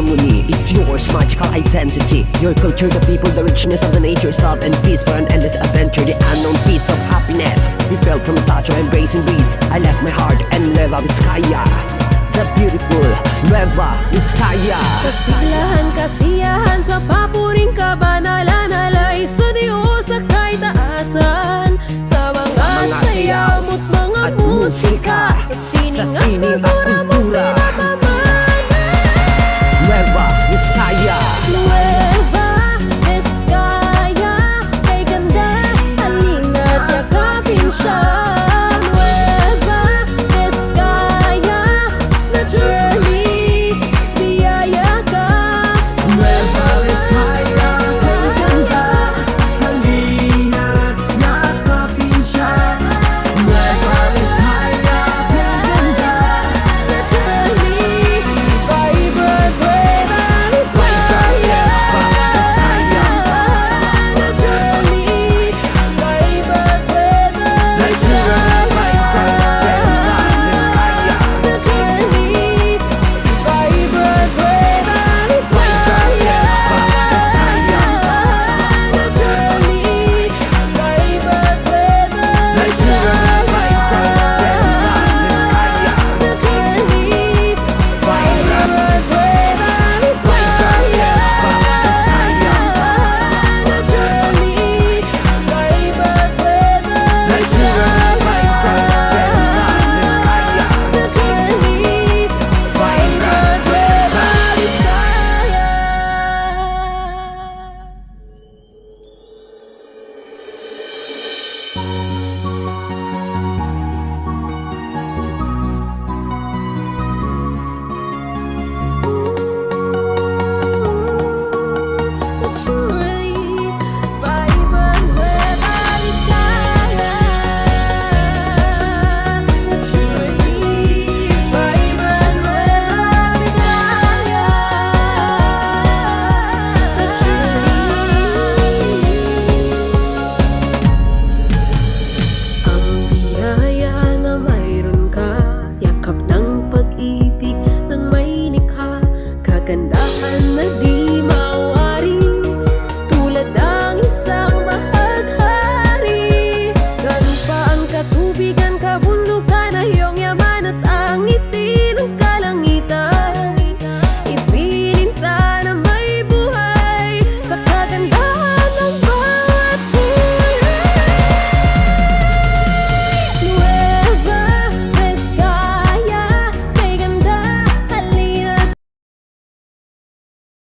It's yours, magical identity. Your culture, the people, the richness of the nature, love and peace for an endless adventure. The unknown peace of happiness. We felt from a touch of embracing breeze. I left my heart and Nueva Vizcaya. The beautiful Nueva Vizcaya. Kasiyahan, kasiyahan sa papuring kabanalan Alay oh, sa Diyos at kay taasan Sa mga, Sa mga sayaw mo't